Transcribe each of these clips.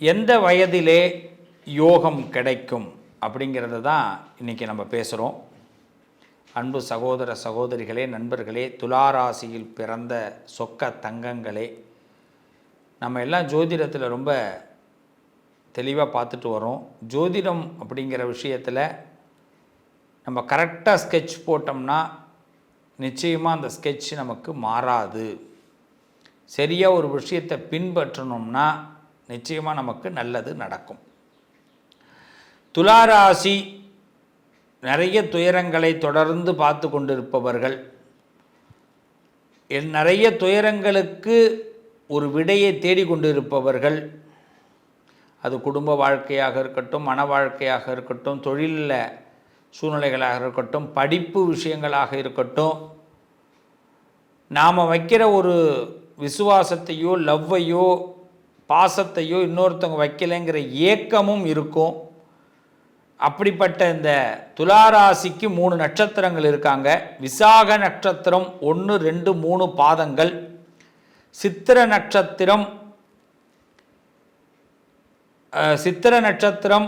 எந்த வயதிலே யோகம் கிடைக்கும் அப்படிங்கிறத தான் இன்றைக்கி நம்ம பேசுகிறோம் அன்பு சகோதர சகோதரிகளே நண்பர்களே துளாராசியில் பிறந்த சொக்க தங்கங்களே நம்ம எல்லாம் ஜோதிடத்தில் ரொம்ப தெளிவாக பார்த்துட்டு வரோம். ஜோதிடம் அப்படிங்கிற விஷயத்தில் நம்ம கரெக்டாக ஸ்கெட்ச் போட்டோம்னா நிச்சயமாக அந்த ஸ்கெட்ச் நமக்கு மாறாது. சரியாக ஒரு விஷயத்தை பின்பற்றணும்னா நிச்சயமாக நமக்கு நல்லது நடக்கும். துளாராசி நிறைய துயரங்களை தொடர்ந்து பார்த்து கொண்டிருப்பவர்கள். என் நிறைய துயரங்களுக்கு ஒரு விடையை தேடிக்கொண்டிருப்பவர்கள் அது குடும்ப வாழ்க்கையாக இருக்கட்டும் மன வாழ்க்கையாக இருக்கட்டும் தொழிலில் சூழ்நிலைகளாக இருக்கட்டும் படிப்பு விஷயங்களாக இருக்கட்டும். நாம் வைக்கிற ஒரு விசுவாசத்தையோ லவ்வையோ பாசத்தையோ இன்னொருத்தவங்க வைக்கலைங்கிற ஏக்கமும் இருக்கும். அப்படிப்பட்ட இந்த துளாராசிக்கு மூணு நட்சத்திரங்கள் இருக்காங்க. விசாக நட்சத்திரம் ஒன்று ரெண்டு மூணு பாதங்கள். சித்திர நட்சத்திரம் சித்திர நட்சத்திரம்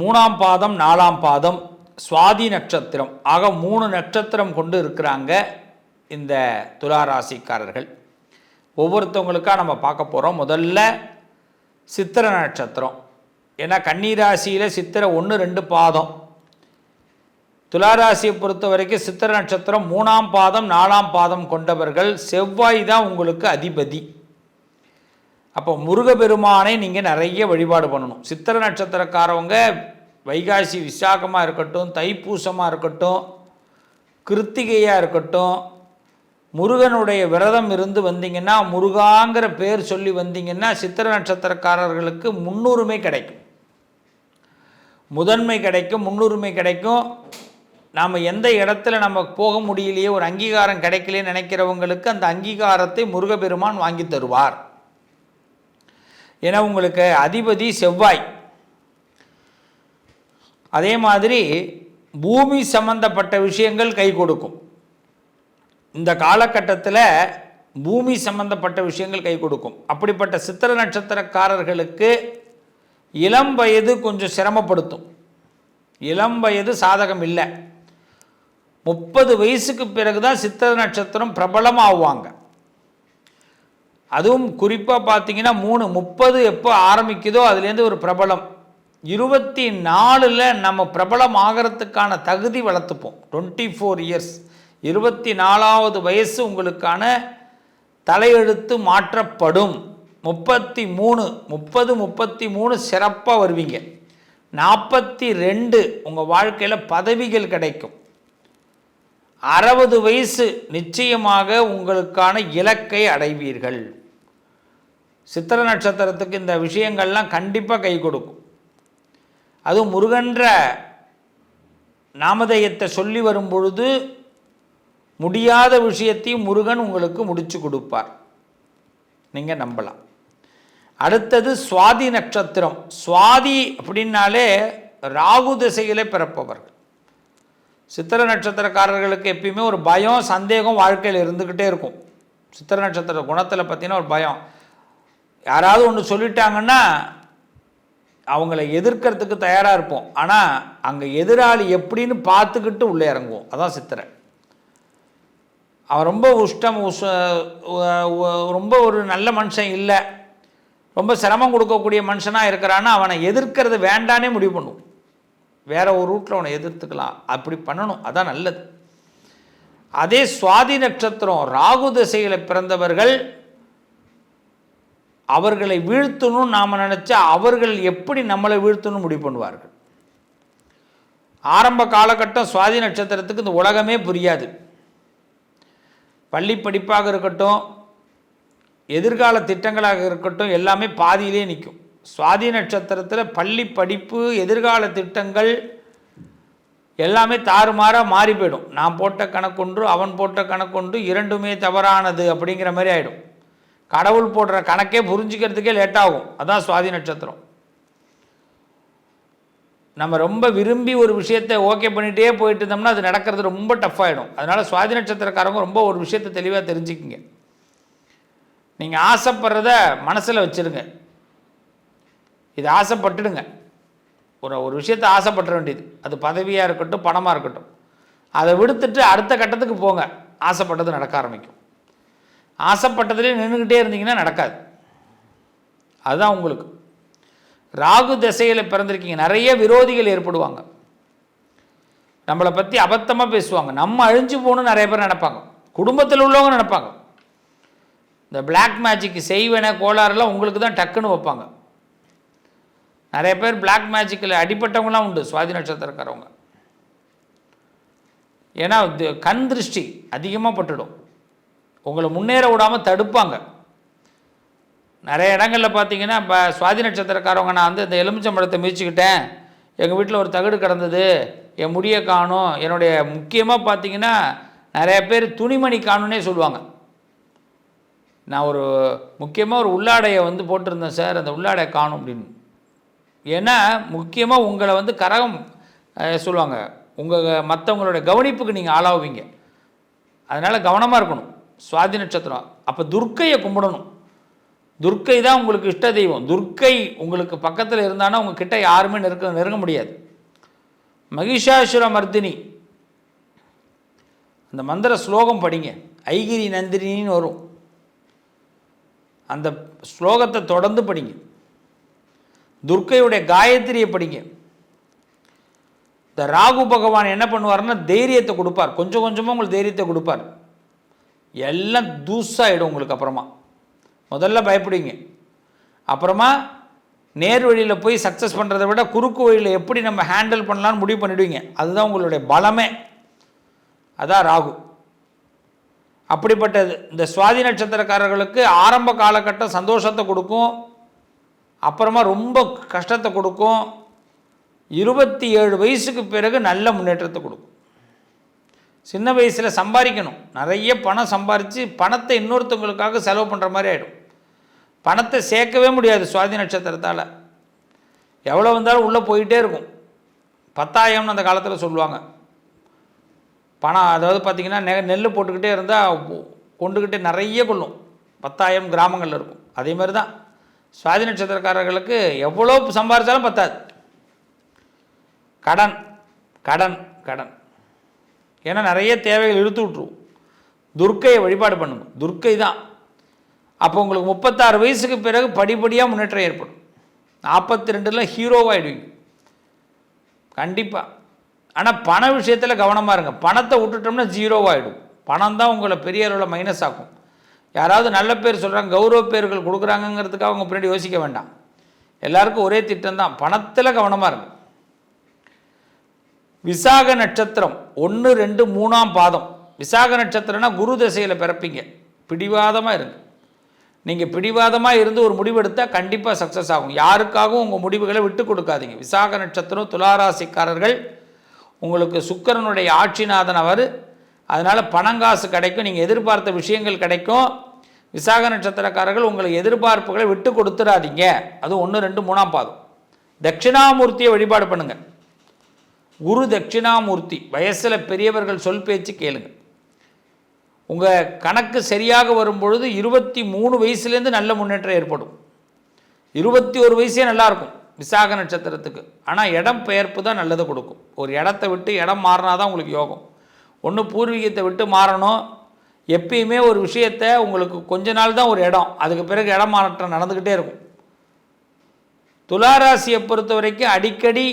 மூணாம் பாதம் நாலாம் பாதம். சுவாதி நட்சத்திரம். ஆக மூணு நட்சத்திரம் கொண்டு இருக்கிறாங்க இந்த துளாராசிக்காரர்கள். ஒவ்வொருத்தவங்களுக்காக நம்ம பார்க்க போகிறோம் முதல்ல சித்திர நட்சத்திரம். ஏன்னா கன்னிராசியில் சித்திரை ஒன்று ரெண்டு பாதம். துளாராசியை பொறுத்த வரைக்கும் சித்திர நட்சத்திரம் மூணாம் பாதம் நாலாம் பாதம் கொண்டவர்கள். செவ்வாய் தான் உங்களுக்கு அதிபதி. அப்போ முருகப்பெருமானை நீங்கள் நிறைய வழிபாடு பண்ணணும். சித்திர நட்சத்திரக்காரவங்க வைகாசி விசாகமாக இருக்கட்டும் தைப்பூசமாக இருக்கட்டும் கிருத்திகையாக இருக்கட்டும் முருகனுடைய விரதம் இருந்து வந்தீங்கன்னா முருகாங்கிற பேர் சொல்லி வந்தீங்கன்னா சித்திர நட்சத்திரக்காரர்களுக்கு முன்னுரிமை கிடைக்கும். முதன்மை கிடைக்கும் முன்னுரிமை கிடைக்கும். நாம் எந்த இடத்துல நம்ம போக முடியலையே ஒரு அங்கீகாரம் கிடைக்கலையே நினைக்கிறவங்களுக்கு அந்த அங்கீகாரத்தை முருகபெருமான் வாங்கி தருவார். ஏன்னா உங்களுக்கு அதிபதி செவ்வாய். அதே மாதிரி பூமி சம்பந்தப்பட்ட விஷயங்கள் கை கொடுக்கும். இந்த காலகட்டத்தில் பூமி சம்பந்தப்பட்ட விஷயங்கள் கை கொடுக்கும். அப்படிப்பட்ட சித்திர நட்சத்திரக்காரர்களுக்கு இளம் வயது கொஞ்சம் சிரமப்படுத்தும். இளம் வயது சாதகம் இல்லை. முப்பது வயசுக்கு பிறகு தான் சித்திர நட்சத்திரம் பிரபலமாகுவாங்க அதுவும் குறிப்பாக பார்த்தீங்கன்னா மூணு முப்பது எப்போ ஆரம்பிக்குதோ அதுலேருந்து ஒரு பிரபலம். இருபத்தி நாலில் நம்ம பிரபலம் ஆகிறதுக்கான தகுதி வளர்த்துப்போம். டுவெண்ட்டி ஃபோர் இயர்ஸ் இருபத்தி நாலாவது வயசு உங்களுக்கான தலையெழுத்து மாற்றப்படும். முப்பத்தி மூணு முப்பது முப்பத்தி மூணு சிறப்பாக வருவீங்க. நாற்பத்தி ரெண்டு உங்கள் வாழ்க்கையில் பதவிகள் கிடைக்கும். அறுபது வயசு நிச்சயமாக உங்களுக்கான இலக்கை அடைவீர்கள். சித்திர நட்சத்திரத்துக்கு இந்த விஷயங்கள்லாம் கண்டிப்பாக கை கொடுக்கும். அதுவும் முருகன்ற நாமதயத்தை சொல்லி வரும் பொழுது முடியாத விஷயத்தையும் முருகன் உங்களுக்கு முடிச்சு கொடுப்பார். நீங்கள் நம்பலாம். அடுத்தது சுவாதி நட்சத்திரம். சுவாதி அப்படின்னாலே ராகு திசையிலே பிறப்பவர்கள். சித்திர நட்சத்திரக்காரர்களுக்கு எப்பயுமே ஒரு பயம் சந்தேகம் வாழ்க்கையில் இருந்துக்கிட்டே இருக்கும். சித்திர நட்சத்திர குணத்தில் பார்த்தீங்கன்னா ஒரு பயம். யாராவது ஒன்று சொல்லிட்டாங்கன்னா அவங்கள எதிர்க்கிறதுக்கு தயாராக இருப்போம். ஆனால் அங்கே எதிராளி எப்படின்னு பார்த்துக்கிட்டு உள்ளே இறங்குவோம். அதான் சித்திரை. அவன் ரொம்ப உஷ்டம் உஷ ரொம்ப ஒரு நல்ல மனுஷன் இல்லை. ரொம்ப சிரமம் கொடுக்கக்கூடிய மனுஷனாக இருக்கிறான்னு அவனை எதிர்க்கிறது வேண்டானே முடிவு பண்ணும். வேற ஒரு ரூட்டில் அவனை எதிர்த்துக்கலாம். அப்படி பண்ணணும். அதான் நல்லது. அதே சுவாதி நட்சத்திரம் ராகு திசையில் பிறந்தவர்கள் அவர்களை வீழ்த்தணும்னு நாம் நினச்சா அவர்கள் எப்படி நம்மளை வீழ்த்தணும்னு முடிவு பண்ணுவார்கள்? ஆரம்ப காலகட்டம் சுவாதி நட்சத்திரத்துக்கு இந்த உலகமே புரியாது. பள்ளி படிப்பாக இருக்கட்டும் எதிர்கால திட்டங்களாக இருக்கட்டும் எல்லாமே பாதியிலே நிற்கும். சுவாதி நட்சத்திரத்தில் பள்ளி படிப்பு எதிர்கால திட்டங்கள் எல்லாமே தாறுமாறாக மாறி போயிடும். நான் போட்ட கணக்கொன்று அவன் போட்ட கணக்கொன்று இரண்டுமே தவறானது அப்படிங்கிற மாதிரி ஆகிடும் கடவுள் போடுற கணக்கே புரிஞ்சுக்கிறதுக்கே லேட்டாகும். அதுதான் அதான் சுவாதி நட்சத்திரம். நம்ம ரொம்ப விரும்பி ஒரு விஷயத்தை ஓகே பண்ணிகிட்டே போயிட்டு இருந்தோம்னா அது நடக்கிறது ரொம்ப டஃப் ஆகிடும் அதனால் சுவாதி நட்சத்திரக்காரங்க ரொம்ப ஒரு விஷயத்தை தெளிவாக தெரிஞ்சுக்கிங்க. நீங்கள் ஆசைப்படுறத மனசில் வச்சுருங்க. இது ஆசைப்பட்டுடுங்க. ஒரு ஒரு விஷயத்தை ஆசைப்பட்டுற வேண்டியது. அது பதவியாக இருக்கட்டும் பணமாக இருக்கட்டும். அதை விடுத்துட்டு அடுத்த கட்டத்துக்கு போங்க. ஆசைப்பட்டது நடக்க ஆரம்பிக்கும். ஆசைப்பட்டதுலேயே நின்றுக்கிட்டே இருந்தீங்கன்னா நடக்காது. அதுதான் உங்களுக்கு. ராகு திசையில் பிறந்திருக்கீங்க. நிறைய விரோதிகள் ஏற்படுவாங்க. நம்மளை பற்றி அபத்தமாக பேசுவாங்க. நம்ம அழிஞ்சு போகணும்னு நிறைய பேர் நினைப்பாங்க. குடும்பத்தில் உள்ளவங்க நினைப்பாங்க. இந்த பிளாக் மேஜிக் செய்வன கோளாறுலாம் உங்களுக்கு தான் டக்குன்னு வைப்பாங்க. நிறைய பேர் பிளாக் மேஜிக்கில் அடிப்பட்டவங்களாம் உண்டு சுவாதி நட்சத்திரக்காரவங்க. ஏன்னா கண் திருஷ்டி அதிகமாக பட்டுடும். உங்களை முன்னேற விடாமல் தடுப்பாங்க. நிறைய இடங்களில் பார்த்தீங்கன்னா இப்போ சுவாதி நட்சத்திரக்காரவங்க நான் வந்து இந்த எலுமிச்சம்பழத்தை மிதிச்சுக்கிட்டேன். எங்கள் வீட்டில் ஒரு தகடு கிடந்தது. என் முடியை காணும். என்னுடைய முக்கியமாக பார்த்தீங்கன்னா நிறைய பேர் துணிமணி காணுன்னே சொல்லுவாங்க. நான் ஒரு முக்கியமாக ஒரு உள்ளாடையை வந்து போட்டிருந்தேன் சார் அந்த உள்ளாடை காணும் அப்படின்னு. ஏன்னா முக்கியமாக உங்களை வந்து கரகம் சொல்லுவாங்க. உங்கள் மற்றவங்களுடைய கவனிப்புக்கு நீங்கள் ஆளாவீங்க. அதனால் கவனமாக இருக்கணும். சுவாதி நட்சத்திரம். அப்போ துர்க்கையை கும்பிடணும். துர்க்கை தான் உங்களுக்கு இஷ்ட தெய்வம். துர்க்கை உங்களுக்கு பக்கத்தில் இருந்தானா உங்கள் கிட்டே யாருமே நெருக்க நெருங்க முடியாது. மகிஷாசுர மர்தினி. அந்த மந்திர ஸ்லோகம் படிங்க. ஐகிரி நந்தினின்னு வரும். அந்த ஸ்லோகத்தை தொடர்ந்து படிங்க. துர்க்கையுடைய காயத்ரியை படிங்க. இந்த ராகு பகவான் என்ன பண்ணுவார்னா தைரியத்தை கொடுப்பார். கொஞ்சம் கொஞ்சமாக உங்களுக்கு தைரியத்தை கொடுப்பார். எல்லாம் தூசாயிடும் உங்களுக்கு அப்புறமா. முதல்ல பயப்படுவீங்க அப்புறமா நேர் வழியில் போய் சக்ஸஸ் பண்ணுறதை விட குறுக்கு வழியில் எப்படி நம்ம ஹேண்டில் பண்ணலான்னு முடிவு பண்ணிடுவீங்க. அதுதான் உங்களுடைய பலமே. அதான் ராகு. அப்படிப்பட்டது. இந்த சுவாதி நட்சத்திரக்காரர்களுக்கு ஆரம்ப காலகட்டம் சந்தோஷத்தை கொடுக்கும். அப்புறமா ரொம்ப கஷ்டத்தை கொடுக்கும். இருபத்தி ஏழு வயசுக்கு பிறகு நல்ல முன்னேற்றத்தை கொடுக்கும். சின்ன வயசில் சம்பாதிக்கணும். நிறைய பணம் சம்பாரித்து பணத்தை இன்னொருத்தவங்களுக்காக செலவு பண்ணுற மாதிரி ஆகிடும் பணத்தை சேர்க்கவே முடியாது சுவாதி நட்சத்திரத்தால். எவ்வளோ வந்தாலும் உள்ளே போயிட்டே இருக்கும். பத்தாயிரம்னு அந்த காலத்தில் சொல்லுவாங்க. பணம் அதாவது பார்த்திங்கன்னா நெ நெல் போட்டுக்கிட்டே இருந்தால் கொண்டுக்கிட்டே நிறைய கொள்ளும். பத்தாயிரம் கிராமங்களில் இருக்கும். அதே மாதிரி தான் சுவாதி நட்சத்திரக்காரர்களுக்கு எவ்வளோ சம்பாரித்தாலும் பத்தாது. கடன் கடன் கடன். ஏன்னா நிறைய தேவைகள் இழுத்து விட்ருவோம் துர்க்கையை வழிபாடு பண்ணுங்க துர்க்கை தான் அப்போ உங்களுக்கு முப்பத்தாறு வயசுக்கு பிறகு படிப்படியாக முன்னேற்றம் ஏற்படும். நாற்பத்தி ரெண்டில் ஹீரோவாகிடுவீங்க கண்டிப்பாக ஆனால் பண விஷயத்தில் கவனமாக இருங்க. பணத்தை விட்டுட்டோம்னா ஜீரோவாகிடும் பணம் தான் உங்களை பெரிய அளவில் மைனஸ் ஆகும் யாராவது நல்ல பேர் சொல்கிறாங்க கௌரவ பேர்கள் கொடுக்குறாங்கங்கிறதுக்காக அவங்க பின்னாடி யோசிக்க வேண்டாம். எல்லாருக்கும் ஒரே திட்டம் தான். பணத்தில் கவனமாக இருங்க. விசாக நட்சத்திரம் ஒன்று ரெண்டு மூணாம் பாதம். விசாக நட்சத்திரம்னா குரு திசையில் பிறப்பீங்க. பிடிவாதமாக இருங்க. நீங்கள் பிடிவாதமாக இருந்து ஒரு முடிவெடுத்தால் கண்டிப்பாக சக்ஸஸ் ஆகும். யாருக்காகவும் உங்கள் முடிவுகளை விட்டு கொடுக்காதீங்க. விசாக நட்சத்திரம் துளாராசிக்காரர்கள் உங்களுக்கு சுக்கிரனுடைய ஆட்சிநாதன் அவர். அதனால் பணங்காசு கிடைக்கும் நீங்கள் எதிர்பார்த்த விஷயங்கள் கிடைக்கும். விசாக நட்சத்திரக்காரர்கள் உங்களை எதிர்பார்ப்புகளை விட்டு கொடுத்துடாதீங்க அது ஒன்று ரெண்டு மூணாம் பாதம். தட்சிணாமூர்த்தியை வழிபாடு பண்ணுங்கள் குரு தட்சிணாமூர்த்தி வயசில் பெரியவர்கள் சொல் பேச்சு கேளுங்கள் உங்கள் கணக்கு சரியாக வரும் பொழுது இருபத்தி மூணு வயசுலேருந்து நல்ல முன்னேற்றம் ஏற்படும். இருபத்தி ஒரு வயசே நல்லாயிருக்கும் விசாக நட்சத்திரத்துக்கு. ஆனால் இடம் பெயர்ப்பு தான் நல்லதை கொடுக்கும். ஒரு இடத்த விட்டு இடம் மாறினா தான் உங்களுக்கு யோகம். ஒன்று பூர்வீகத்தை விட்டு மாறணும். எப்பயுமே ஒரு விஷயத்த உங்களுக்கு கொஞ்ச நாள் தான் ஒரு இடம். அதுக்கு பிறகு இடம் மாற்றம் நடந்துக்கிட்டே இருக்கும். துளாராசியை பொறுத்த வரைக்கும் அடிக்கடி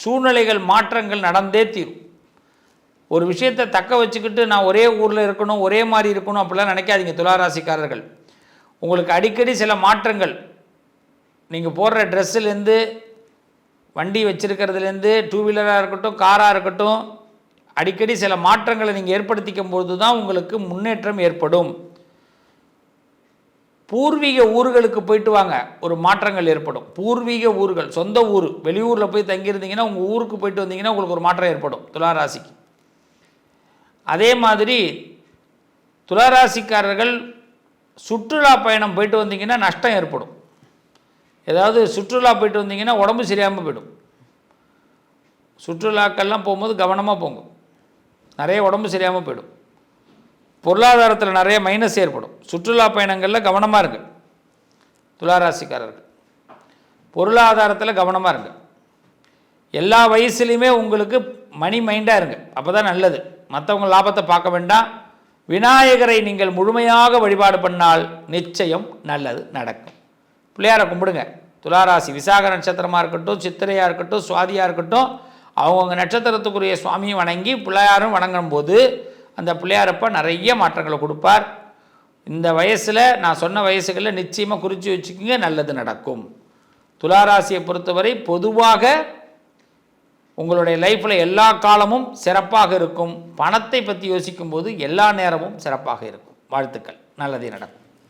சூழ்நிலைகள் மாற்றங்கள் நடந்தே தீரும். ஒரு விஷயத்தை தக்க வச்சுக்கிட்டு நான் ஒரே ஊரில் இருக்கணும் ஒரே மாதிரி இருக்கணும் அப்படிலாம் நினைக்காதீங்க துளாராசிக்காரர்கள். உங்களுக்கு அடிக்கடி சில மாற்றங்கள். நீங்கள் போடுற ட்ரெஸ்ஸுலேருந்து வண்டி வச்சுருக்கிறதுலேருந்து டூ வீலராக இருக்கட்டும் காராக இருக்கட்டும் அடிக்கடி சில மாற்றங்களை நீங்கள் ஏற்படுத்திக்கும் போது தான் உங்களுக்கு முன்னேற்றம் ஏற்படும். பூர்வீக ஊர்களுக்கு போயிட்டு வாங்க. ஒரு மாற்றங்கள் ஏற்படும். பூர்வீக ஊர்கள் சொந்த ஊர். வெளியூரில் போய் தங்கியிருந்தீங்கன்னா உங்கள் ஊருக்கு போயிட்டு வந்தீங்கன்னா உங்களுக்கு ஒரு மாற்றம் ஏற்படும். துளாராசிக்கு. அதே மாதிரி துளாராசிக்காரர்கள் சுற்றுலா பயணம் போயிட்டு வந்தீங்கன்னா நஷ்டம் ஏற்படும். ஏதாவது சுற்றுலா போயிட்டு வந்தீங்கன்னா உடம்பு சரியாமல் போயிடும். சுற்றுலாக்கள்லாம் போகும்போது கவனமாக போங்க. நிறைய உடம்பு சரியாமல் போயிடும். பொருளாதாரத்தில் நிறைய மைனஸ் ஏற்படும். சுற்றுலா பயணங்களில் கவனமாக இருங்க. துளாராசிக்காரர்கள் பொருளாதாரத்தில் கவனமாக இருங்க. எல்லா வயசுலேயுமே உங்களுக்கு மணி மைண்டாக இருங்க. அப்போ தான் நல்லது. மற்றவங்க லாபத்தை பார்க்க வேண்டாம். விநாயகரை நீங்கள் முழுமையாக வழிபாடு பண்ணால் நிச்சயம் நல்லது நடக்கும். பிள்ளையாரை கும்பிடுங்க. துளாராசி விசாக நட்சத்திரமாக இருக்கட்டும் சித்திரையாக இருக்கட்டும் சுவாதியாக இருக்கட்டும் அவங்கவுங்க நட்சத்திரத்துக்குரிய சுவாமியும் வணங்கி பிள்ளையாரும் வணங்கும் போது அந்த பிள்ளையாரப்ப நிறைய மாற்றங்களை கொடுப்பார். இந்த வயசில் நான் சொன்ன வயசுகளில் நிச்சயமாக குறித்து வச்சுக்கோங்க நல்லது நடக்கும். துளாராசியை பொறுத்தவரை பொதுவாக உங்களுடைய லைஃப்பில் எல்லா காலமும் சிறப்பாக இருக்கும். பணத்தை பற்றி யோசிக்கும் போது எல்லா நேரமும் சிறப்பாக இருக்கும். வாழ்த்துக்கள். நல்லதே நடக்கும்.